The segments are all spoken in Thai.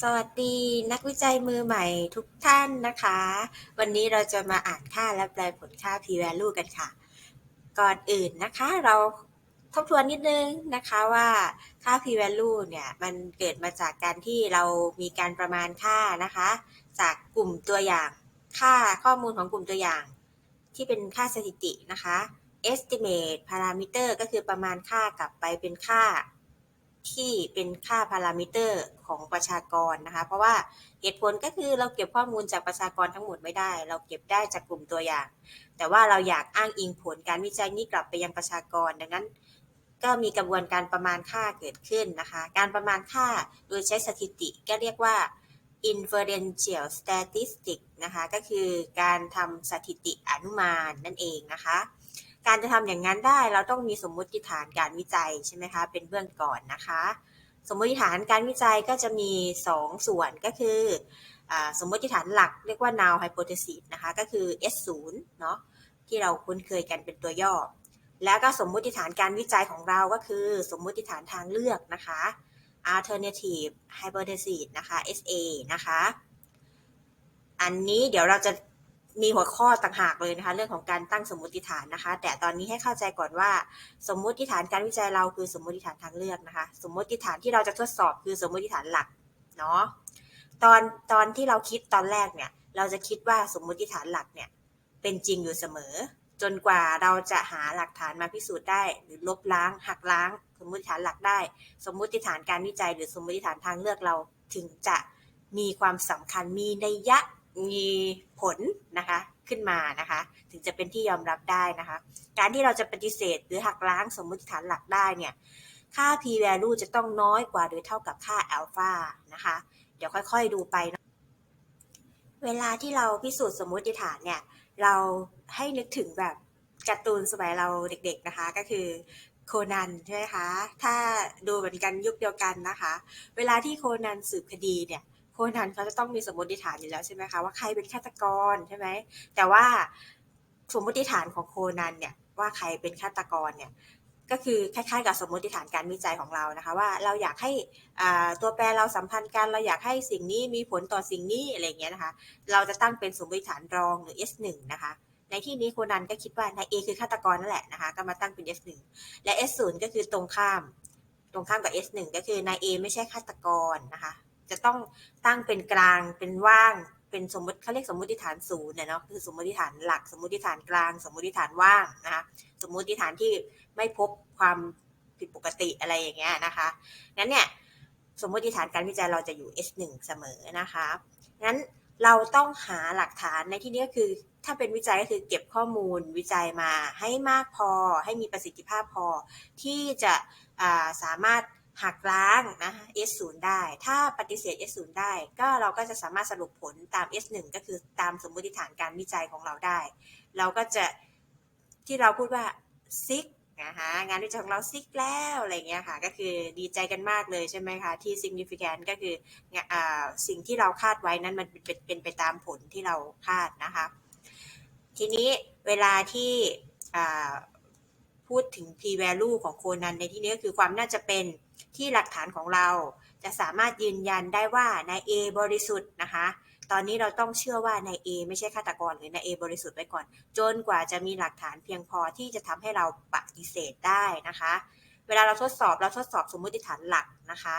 สวัสดีนักวิจัยมือใหม่ทุกท่านนะคะ วันนี้เราจะมาอ่านค่าและแปลผลค่า p-value กันค่ะ ก่อนอื่นนะคะเราทบทวนนิดนึงนะคะว่าค่า p-value เนี่ยมันเกิดมาจากการที่เรามีการประมาณค่านะคะ จากกลุ่มตัวอย่างค่าข้อมูลของกลุ่มตัวอย่าง ที่เป็นค่าสถิตินะคะ estimate parameter ก็คือประมาณค่ากลับไปเป็นค่า ที่เป็นค่าพารามิเตอร์ของประชากรนะคะ เพราะว่าเหตุผลก็คือเราเก็บข้อมูลจากประชากรทั้งหมดไม่ได้ เราเก็บได้จากกลุ่มตัวอย่าง แต่ว่าเราอยากอ้างอิงผลการวิจัยนี้กลับไปยังประชากร ดังนั้น ก็มีกระบวนการประมาณค่าเกิดขึ้นนะคะ การประมาณค่าโดยใช้สถิติก็เรียกว่า inferential statistics นะคะ ก็คือการทำสถิติอนุมานนั่นเองนะคะ การจะทำอย่างนั้นได้เราต้องมีสมมติฐานการวิจัยใช่ไหมคะ เป็นเบื้องก่อนนะคะ สมมติฐานการวิจัยก็จะมี2ส่วนก็คืออสมมติฐานหลักเรียกว่า null hypothesis นะคะ ก็คือ S0 เนาะที่เราคุ้นเคยกันเป็นตัวย่อ แล้วก็สมมติฐานการวิจัยของเราก็คือ สมมติฐานทางเลือกนะคะ alternative hypothesis นะคะ SA นะคะ อันนี้เดี๋ยวเราจะ มีหัวข้อต่างหากเลยนะคะ เรื่องของการตั้งสมมติฐานนะคะ แต่ตอนนี้ให้เข้าใจก่อนว่า สมมติฐานการวิจัยเราคือสมมติฐานทางเลือกนะคะ สมมติฐานที่เราจะทดสอบคือสมมติฐานหลักเนาะตอนตอนที่เราคิดตอนแรกเนี่ย เราจะคิดว่าสมมติฐานหลักเนี่ยเป็นจริงอยู่เสมอ จนกว่าเราจะหาหลักฐานมาพิสูจน์ได้ หรือลบล้าง หักล้าง สมมติฐานหลักได้ สมมติฐานการวิจัย หรือสมมติฐานทางเลือกเราถึงจะมีความสำคัญมีนัยยะ มีผลนะคะขึ้นมานะคะ ถึงจะเป็นที่ยอมรับได้นะคะ การที่เราจะปฏิเสธหรือหักล้างสมมติฐานหลักได้เนี่ยค่า p value จะต้องน้อยกว่าหรือเท่ากับค่า alpha นะคะ เดี๋ยวค่อยๆดูไปนะเวลาที่เราพิสูจน์สมมติฐานเนี่ย เราให้นึกถึงแบบการ์ตูนสมัยเราเด็กๆนะคะ ก็คือโคนันใช่ไหมคะ ถ้าดูเหมือนกันยุคเดียวกันนะคะ เวลาที่โคนันสืบคดีเนี่ย โคนันเขาจะต้องมีสมมติฐานอยู่แล้วใช่ไหมคะว่าใครเป็นฆาตกรใช่ไหมแต่ว่าสมมติฐานของโคนันเนี่ยว่าใครเป็นฆาตกรเนี่ยก็คือคล้ายๆกับสมมติฐานการวิจัยของเรานะคะว่าเราอยากให้ตัวแปรเราสัมพันธ์กันเราอยากให้สิ่งนี้มีผลต่อสิ่งนี้อะไรเงี้ยนะคะ เราจะตั้งเป็นสมมติฐานรองหรือ S1 นะคะ ในที่นี้โคนันก็คิดว่านาย A คือฆาตกรนั่นแหละนะคะก็มาตั้งเป็น S1 และ S0 ก็คือตรงข้าม ตรงข้ามกับ S1 ก็คือนาย A ไม่ใช่ฆาตกรนะคะ จะต้องตั้งเป็นกลางเป็นว่าง เป็นสมมติเขาเรียกสมมติฐานศูนย์เนาะคือสมมติฐานหลัก สมมติฐานกลาง สมมติฐานว่างนะคะสมมติฐานที่ไม่พบความผิดปกติอะไรอย่างเงี้ยนะคะนั้นเนี่ยสมมติฐานการวิจัยเราจะอยู่ S1 เสมอนะคะงั้นเราต้องหาหลักฐานในที่นี้ก็คือ ถ้าเป็นวิจัยก็คือเก็บข้อมูลวิจัยมาให้มากพอ ให้มีประสิทธิภาพพอ ที่จะสามารถ หักล้างนะ S0 ได้ ถ้าปฏิเสธ S0 ได้ ก็เราก็จะสามารถสรุปผลตาม S1 ก็คือตามสมมติฐานการวิจัยของเราได้ เราก็จะที่เราพูดว่าซิกนะคะงานวิจัยของเราซิกแล้วอะไรเงี้ยค่ะ ก็คือดีใจกันมากเลยใช่ไหมคะ ที่ significant ก็คืออสิ่งที่เราคาดไว้นั้นมันเป็นเป็นไปตามผลที่เราคาดนะคะ ทีนี้เวลาที่ พูดถึง p value ของโคนันในที่นี้ก็คือความน่าจะเป็นที่หลักฐานของเรา จะสามารถยืนยันได้ว่านาย A บริสุทธิ์นะคะ ตอนนี้เราต้องเชื่อว่านาย A ไม่ใช่ฆาตกรหรือนาย A บริสุทธิ์ไว้ก่อน จนกว่าจะมีหลักฐานเพียงพอที่จะทำให้เราปฏิเสธได้นะคะ เวลาเราทดสอบเราทดสอบสมมติฐานหลักนะคะ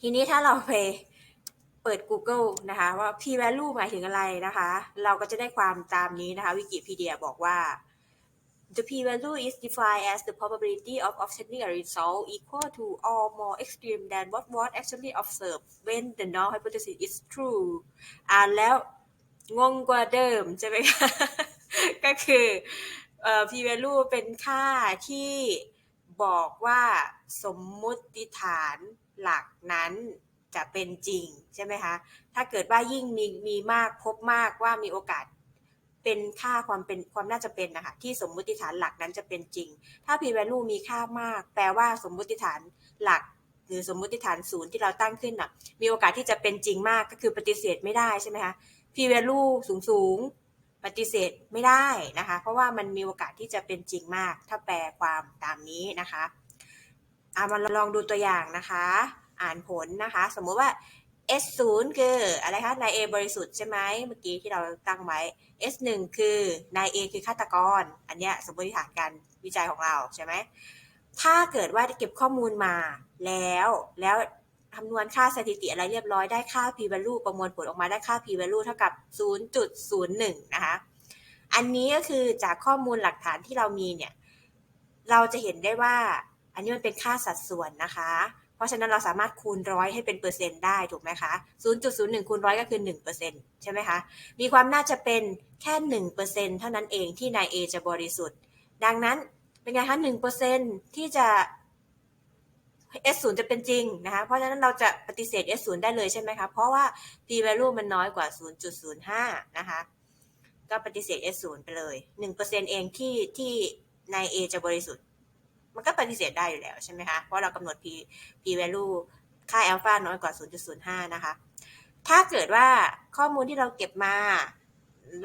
ทีนี้ถ้าเราไปเปิด Google นะคะว่า p value หมายถึงอะไรนะคะ เราก็จะได้ความตามนี้นะคะ วิกิพีเดียบอกว่า The p-value is defined as the probability of obtaining a result equal to or more extreme than what was actually observed when the null hypothesis is true อ่านแล้วงงกว่าเดิมใช่ไหมคะ ก็คือเอ่อ p-value เป็นค่าที่บอกว่าสมมุติฐานหลักนั้นจะเป็นจริงใช่ไหมคะ ถ้าเกิดว่ายิ่งมีมีมากพบมากว่ามีโอกาส เป็นค่าความเป็นความน่าจะเป็นนะคะที่สมมุติฐานหลักนั้นจะเป็นจริง ถ้า p value มีค่ามาก แปลว่าสมมุติฐานหลัก หรือสมมุติฐานศูนย์ที่เราตั้งขึ้นน่ะมีโอกาสที่จะเป็นจริงมากก็คือปฏิเสธไม่ได้ใช่ไหมคะ p value สูงสูงปฏิเสธไม่ได้นะคะ เพราะว่ามันมีโอกาสที่จะเป็นจริงมาก ถ้าแปลความตามนี้นะคะเอามาลองดูตัวอย่างนะคะ อ่านผลนะคะ สมมุติว่า S 0 คืออะไรคะ นาย A บริสุทธิ์ใช่ไหมเมื่อกี้ที่เราตั้งไว้ S 1 คือนาย A คือฆาตกร อันเนี้ยสมมติฐานการวิจัยของเราใช่ไหม ถ้าเกิดว่าเก็บข้อมูลมาแล้วแล้วคำนวณค่าสถิติอะไรเรียบร้อยได้ค่า p value ประมวลผลออกมาได้ค่า p value เท่ากับ 0.01 นะคะ อันนี้ก็คือจากข้อมูลหลักฐานที่เรามีเนี่ย เราจะเห็นได้ว่าอันนี้มันเป็นค่าสัดส่วนนะคะ เพราะฉะนั้นเราสามารถคูณร้อยให้เป็นเปอร์เซ็นต์ได้ถูกไหมคะ0.01คูณร้อยก็คือ1%ใช่ไหมคะ มีความน่าจะเป็นแค่1%เซ็นต์เท่านั้นเองที่นาย A จะบริสุทธิ์ ดังนั้นเป็นไงคะ1%ที่จะ S 0 จะเป็นจริงนะคะ เพราะฉะนั้นเราจะปฏิเสธ S 0 ได้เลยใช่ไหมคะ เพราะว่า p value มันน้อยกว่า 0.05 นะคะ ก็ปฏิเสธ S 0 ไปเลย 1%เองที่ที่นาย A จะบริสุทธิ์ มันก็ปฏิเสธได้อยู่แล้วใช่ไหมคะ เพราะเรากำหนด p p value ค่า alpha น้อยกว่า 0.05 นะคะ ถ้าเกิดว่าข้อมูลที่เราเก็บมา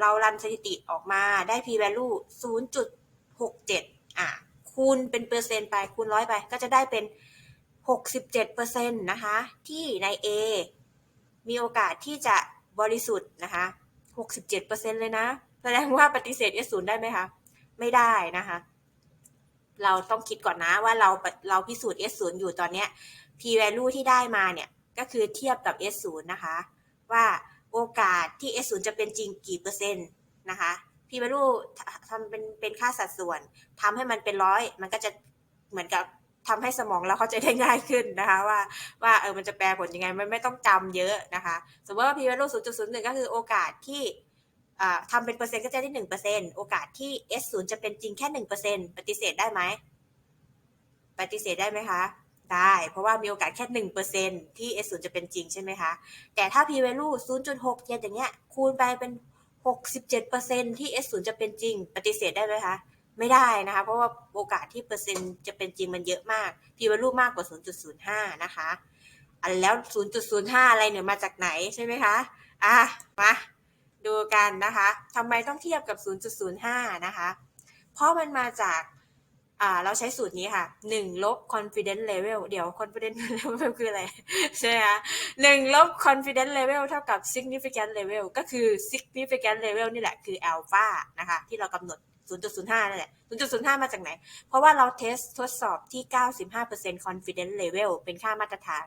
เรารันสถิติออกมาได้ p value 0.67 อะ คูณเป็นเปอร์เซ็นต์ไป คูณร้อยไป ก็จะได้เป็น 67%นะคะ ที่ใน A มีโอกาสที่จะบริสุทธิ์นะคะ 67%เลยนะ แสดงว่าปฏิเสธ S 0 ได้ไหมคะ ไม่ได้นะคะ เราต้องคิดก่อนนะว่าเราเราพิสูจน์ S 0 อยู่ตอนเนี้ย p value ที่ได้มาเนี่ย ก็คือเทียบกับ S 0 นะคะ ว่าโอกาสที่ S 0 จะเป็นจริงกี่เปอร์เซ็นต์นะคะ p value ทำเป็นเป็นค่าสัดส่วนทำให้มันเป็นร้อยมันก็จะเหมือนกับทำให้สมองเราเข้าใจได้ง่ายขึ้นนะคะ ว่าว่าเออมันจะแปลผลยังไงมันไม่ต้องจำเยอะนะคะ สมมติว่า p value 0.01 ก็คือโอกาสที่ ทำเป็นเปอร์เซ็นต์ก็จะได้หนึ่งเปอร์เซ็นโอกาสที่ S 0จะเป็นจริงแค่หนึ่งเปอร์เซ็นปฏิเสธได้ไหม ปฏิเสธได้ไหมคะ ได้ เพราะว่ามีโอกาสแค่หนึ่งเปอร์เซ็นที่ S 0จะเป็นจริงใช่ไหมคะ แต่ถ้า p value 0.6อย่างเงี้ย คูณไปเป็น67%ที่ S 0จะเป็นจริง ปฏิเสธได้ไหมคะ ไม่ได้นะคะ เพราะว่าโอกาสที่เปอร์เซ็นต์จะเป็นจริงมันเยอะมาก p value มากกว่า 0.05 นะคะ อันแล้ว 0.05 อะไรเนี่ยมาจากไหนใช่ไหมคะ อะ มา ดูกันนะคะทำไมต้องเทียบกับ 0.05 นะคะ เพราะมันมาจากเราใช้สูตรนี้ค่ะ 1 ลบ confidence level เดี๋ยว confidence level คืออะไร ใช่ไหมคะ1ลบ confidence level เท่ากับ significant level ก็คือ significant level นี่แหละคือ alpha นะคะที่เรากำหนด 0.05 นั่นแหละ 0.05 มาจากไหน เพราะว่าเราเทสทดสอบที่ 95% confidence level เป็นค่ามาตรฐาน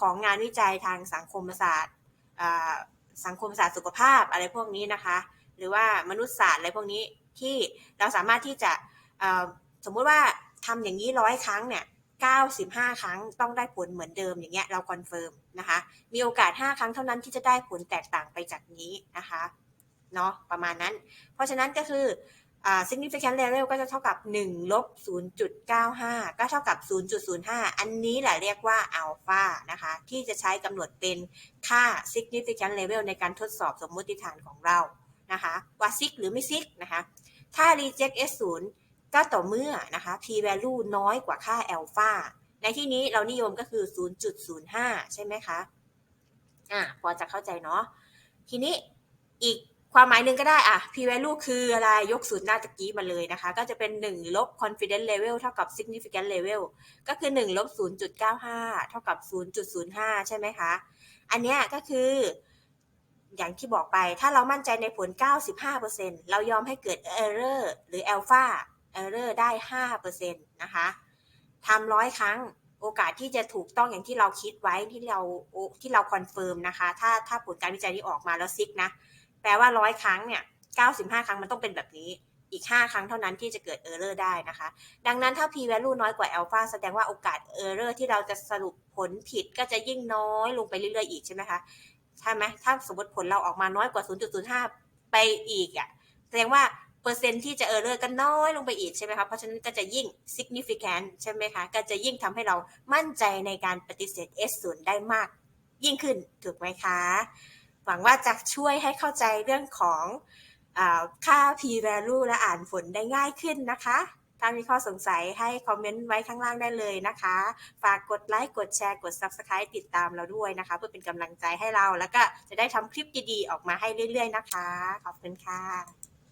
ของงานวิจัยทางสังคมศาสตร์ สังคมศาสตร์สุขภาพอะไรพวกนี้นะคะ หรือว่ามนุษยศาสตร์อะไรพวกนี้ที่เราสามารถที่จะสมมุติว่าทำอย่างนี้ร้อยครั้งเนี่ย95 ครั้งต้องได้ผลเหมือนเดิมอย่างเงี้ยเราคอนเฟิร์มนะคะ มีโอกาส 5 ครั้งเท่านั้นที่จะได้ผลแตกต่างไปจากนี้นะคะเนาะประมาณนั้น เพราะฉะนั้นก็คือ significant level ก็จะเท่ากับ1ลบ0.95 ก็เท่ากับ 0.05 อันนี้แหละเรียกว่า alpha นะคะ ที่จะใช้กำหนดเป็นค่า significant level ในการทดสอบสมมติฐานของเรานะคะ ว่า sig หรือไม่ sig นะคะ ถ้า reject s 0ก็ต่อเมื่อนะคะ p value น้อยกว่าค่า alpha ในที่นี้เรานิยมก็คือ 0.05 ใช่ไหมคะ อ่าพอจะเข้าใจเนาะ ทีนี้อีก ความหมายหนึ่งก็ได้อะ p value คืออะไรยกสูตรหน้าตะกี้มาเลยนะคะ ก็จะเป็น 1 ลบ confidence level เท่ากับ significant level ก็คือ 1 ลบ 0.95 เท่ากับ 0.05 ใช่ไหมคะ อันเนี้ยก็คือ อย่างที่บอกไปถ้าเรามั่นใจในผล 95%เรายอมให้เกิด error หรือ alpha error ได้ 5%นะคะทำร้อยครั้งโอกาสที่จะถูกต้องอย่างที่เราคิดไว้ที่เราที่เราคอนเฟิร์มนะคะ ถ้าถ้าผลการวิจัยนี้ออกมาแล้วซิกนะ แปลว่าร้อยครั้งเนี่ย95 ครั้งมันต้องเป็นแบบนี้ อีก 5 ครั้งเท่านั้นที่จะเกิด error ได้นะคะ ดังนั้นถ้า p value น้อยกว่า alpha แสดงว่าโอกาส error ที่เราจะสรุปผลผิดก็จะยิ่งน้อยลงไปเรื่อยๆอีกใช่ไหมคะ ใช่ไหมถ้าสมมติผลเราออกมาน้อยกว่า 0.05 ไปอีกอะ่ะ แสดงว่าเปอร์เซ็นต์ที่จะ error ก็น้อยลงไปอีกใช่ไหมคะ เพราะฉะนั้นก็จะยิ่ง significant ใช่ไหมคะ ก็จะยิ่งทำให้เรามั่นใจในการปฏิเสธ S 0 ได้มากยิ่งขึ้น ถูกไหมคะ วังว่าจะช่วยให้เข้าใจเรื่องของอค่า p value และอ่านผลได้ง่ายขึ้นนะคะ ถ้ามีข้อสงสัยให้คอมเมนต์ไว้ข้างล่างได้เลยนะคะ ฝากกดไลค์กดแชร์กด Subscribe ติดตามเราด้วยนะคะ เพื่อเป็นกำลังใจให้เราแล้วก็จะได้ทำคลิปดีๆ ออกมาให้เรื่อยๆนะคะ ขอบคุณค่ะ